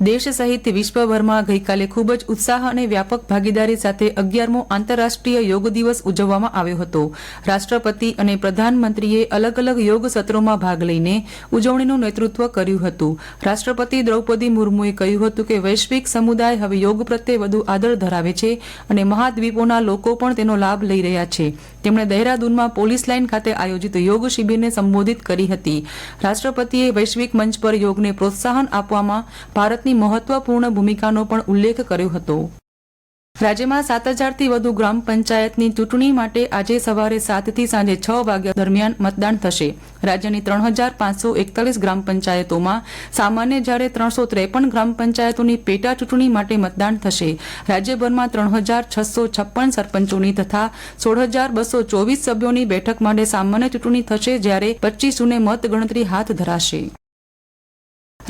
દેશ સહિત વિશ્વભરમાં ગઈકાલે ખૂબ જ ઉત્સાહ અને વ્યાપક ભાગીદારી સાથે અગિયારમો આંતરરાષ્ટ્રીય યોગ દિવસ ઉજવવામાં આવ્યો હતો. રાષ્ટ્રપતિ અને પ્રધાનમંત્રીએ અલગ અલગ યોગ સત્રોમાં ભાગ લઈને ઉજવણીનું નેતૃત્વ કર્યું હતું. રાષ્ટ્રપતિ દ્રૌપદી મુર્મુએ કહ્યું હતું કે વૈશ્વિક સમુદાય હવે યોગ પ્રત્યે વધુ આદર ધરાવે છે અને મહાદ્વીપોના લોકો પણ તેનો લાભ લઈ રહ્યા છે. તેમણે દહેરાદૂનમાં પોલીસ લાઇન ખાતે આયોજિત યોગ શિબિરને સંબોધિત કરી હતી. રાષ્ટ્રપતિએ વૈશ્વિક મંચ પર યોગને પ્રોત્સાહન આપવામાં ભારતની મહત્વપૂર્ણ ભૂમિકાનો પણ ઉલ્લેખ કર્યો હતો. રાજ્યમાં સાત હજારથી વધુ ગ્રામ પંચાયતની ચૂંટણી માટે આજે સવારે સાતથી સાંજે છ વાગ્યા દરમિયાન મતદાન થશે. રાજ્યની ત્રણ હજાર પાંચસો એકતાલીસ ગ્રામ પંચાયતોમાં સામાન્ય જ્યારે ત્રણસો ત્રેપન ગ્રામ પંચાયતોની પેટા ચૂંટણી માટે મતદાન થશે. રાજ્યભરમાં ત્રણ હજાર છસો છપ્પન સરપંચોની તથા સોળ હજાર બસો ચોવીસ સભ્યોની બેઠક માટે સામાન્ય ચૂંટણી થશે જ્યારે પચીસ જૂને મતગણતરી હાથ ધરાશે.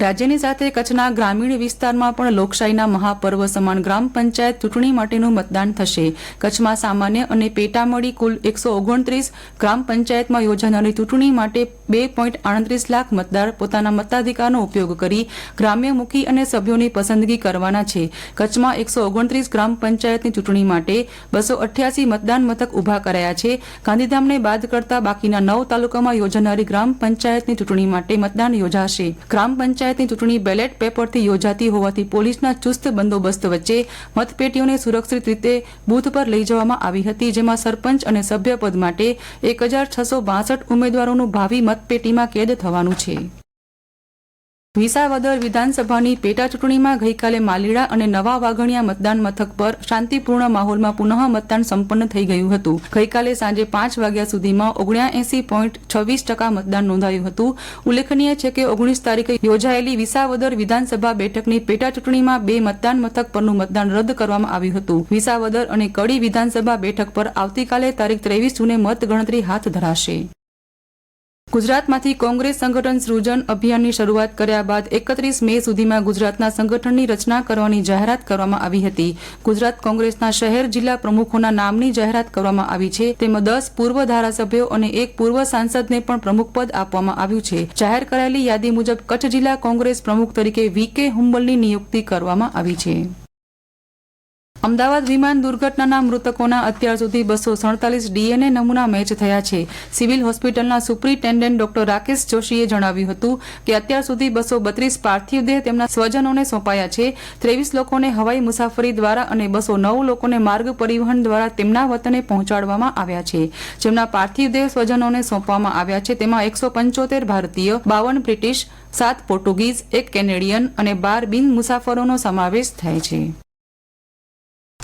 રાજ્યની સાથે કચ્છના ગ્રામીણ વિસ્તારમાં પણ લોકશાહીના મહાપર્વ સમાન ગ્રામ પંચાયત ચૂંટણી માટેનું મતદાન થશે. કચ્છમાં સામાન્ય અને પેટા મળી કુલ એકસો ઓગણત્રીસ ગ્રામ પંચાયતમાં યોજાનારી ચૂંટણી માટે બે પોઈન્ટ આડત્રીસ લાખ મતદાર પોતાના મતાધિકારનો ઉપયોગ કરી ગ્રામ્યમુખી અને સભ્યોની પસંદગી કરવાના છે. કચ્છમાં એકસો ઓગણત્રીસ ગ્રામ પંચાયતની ચૂંટણી માટે બસો અઠ્યાસી મતદાન મથક ઊભા કરાયા છે. ગાંધીધામને બાદ કરતા બાકીના નવ તાલુકામાં યોજાનારી ગ્રામ પંચાયતની ચૂંટણી માટે મતદાન યોજાશે. ગ્રામ પંચાયતની ચૂંટણી બેલેટ પેપરથી યોજાતી હોવાથી પોલીસના ચુસ્ત બંદોબસ્ત વચ્ચે મતપેટીઓને સુરક્ષિત રીતે બૂથ પર લઈ જવામાં આવી હતી, જેમાં સરપંચ અને સભ્યપદ માટે એક હજાર છસો બાસઠ ઉમેદવારોનું ભાવિ મતપેટીમાં કેદ થવાનું છે. વિસાવદર વિધાનસભાની પેટા ચૂંટણીમાં ગઈકાલે માલીડા અને નવા વાઘણિયા મતદાન મથક પર શાંતિપૂર્ણ માહોલમાં પુનઃ મતદાન સંપન્ન થઈ ગયું હતું. ગઈકાલે સાંજે પાંચ વાગ્યા સુધીમાં ઓગણ્યાએસી પોઈન્ટ છવ્વીસ ટકા મતદાન નોંધાયું હતું. ઉલ્લેખનીય છે કે ઓગણીસ તારીખે યોજાયેલી વિસાવદર વિધાનસભા બેઠકની પેટા ચૂંટણીમાં બે મતદાન મથક પરનું મતદાન રદ કરવામાં આવ્યું હતું. વિસાવદર અને કડી વિધાનસભા બેઠક પર આવતીકાલે તારીખ ત્રેવીસ જૂને મતગણતરી હાથ ધરાશે. ગુજરાતમાંથી કોંગ્રેસ સંગઠન સૃજન અભિયાનની શરૂઆત કર્યા બાદ એકત્રીસ મે સુધીમાં ગુજરાતના સંગઠનની રચના કરવાની જાહેરાત કરવામાં આવી હતી. ગુજરાત કોંગ્રેસના શહેર જિલ્લા પ્રમુખોના નામની જાહેરાત કરવામાં આવી છે. તેમાં દસ પૂર્વ ધારાસભ્યો અને એક પૂર્વ સાંસદને પણ પ્રમુખપદ આપવામાં આવ્યું છે. જાહેર કરાયેલી યાદી મુજબ કચ્છ જિલ્લા કોંગ્રેસ પ્રમુખ તરીકે વી કે હુંબલની નિયુક્તિ કરવામાં આવી છે. અમદાવાદ વિમાન દુર્ઘટનાના મૃતકોના અત્યાર સુધી બસો સડતાલીસ ડીએનએ નમૂના મેચ થયા છે. સિવિલ હોસ્પિટલના સુપ્રિન્ટેન્ડન્ટ ડોક્ટર રાકેશ જોશીએ જણાવ્યું હતું કે અત્યાર સુધી બસો બત્રીસ પાર્થિવ દેહ તેમના સ્વજનોને સોંપાયા છે. ત્રેવીસ લોકોને હવાઈ મુસાફરી દ્વારા અને બસો નવ લોકોને માર્ગ પરિવહન દ્વારા તેમના વતને પહોંચાડવામાં આવ્યા છે. જેમના પાર્થિવ દેહ સ્વજનોને સોંપવામાં આવ્યા છે તેમાં એકસો પંચોતેર ભારતીય, બાવન બ્રિટિશ, સાત પોર્ટુગીઝ, એક કેનેડિયન અને બાર બિન મુસાફરોનો સમાવેશ થાય છે.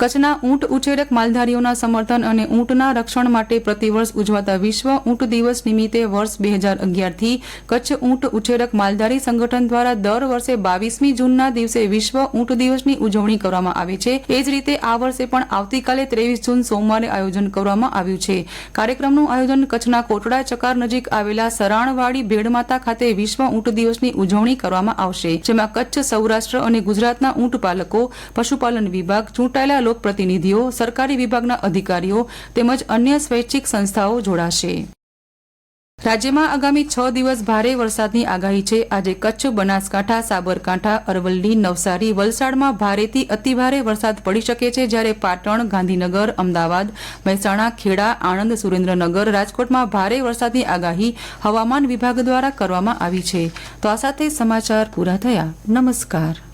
કચ્છના ઊંટ ઉછેરક માલધારીઓના સમર્થન અને ઊંટના રક્ષણ માટે પ્રતિવર્ષ ઉજવાતા વિશ્વ ઊંટ દિવસ નિમિત્તે વર્ષ બે હજાર અગિયારથી કચ્છ ઊંટ ઉછેરક માલધારી સંગઠન દ્વારા દર વર્ષે બાવીસમી જૂનના દિવસે વિશ્વ ઊંટ દિવસની ઉજવણી કરવામાં આવે છે. એ જ રીતે આ વર્ષે પણ આવતીકાલે ત્રેવીસ જૂન સોમવારે આયોજન કરવામાં આવ્યું છે. કાર્યક્રમનું આયોજન કચ્છના કોટડા ચકાર નજીક આવેલા સરાણવાડી ભેડમાતા ખાતે વિશ્વ ઊંટ દિવસની ઉજવણી કરવામાં આવશે, જેમાં કચ્છ સૌરાષ્ટ્ર અને ગુજરાતના ઊંટ પાલકો, પશુપાલન વિભાગ, ચૂંટાયેલા લોકપ્રતિનિધિઓ, સરકારી વિભાગના અધિકારીઓ તેમજ અન્ય સ્વૈચ્છિક સંસ્થાઓ જોડાશે. રાજ્યમાં આગામી છ દિવસ ભારે વરસાદની આગાહી છે. આજે કચ્છ, બનાસકાંઠા, સાબરકાંઠા, અરવલ્લી, નવસારી, વલસાડમાં ભારેથી અતિભારે વરસાદ પડી શકે છે જ્યારે પાટણ, ગાંધીનગર, અમદાવાદ, મહેસાણા, ખેડા, આણંદ, સુરેન્દ્રનગર, રાજકોટમાં ભારે વરસાદની આગાહી હવામાન વિભાગ દ્વારા કરવામાં આવી છે. તો આ સાથે સમાચાર પૂરા થયા. નમસ્કાર.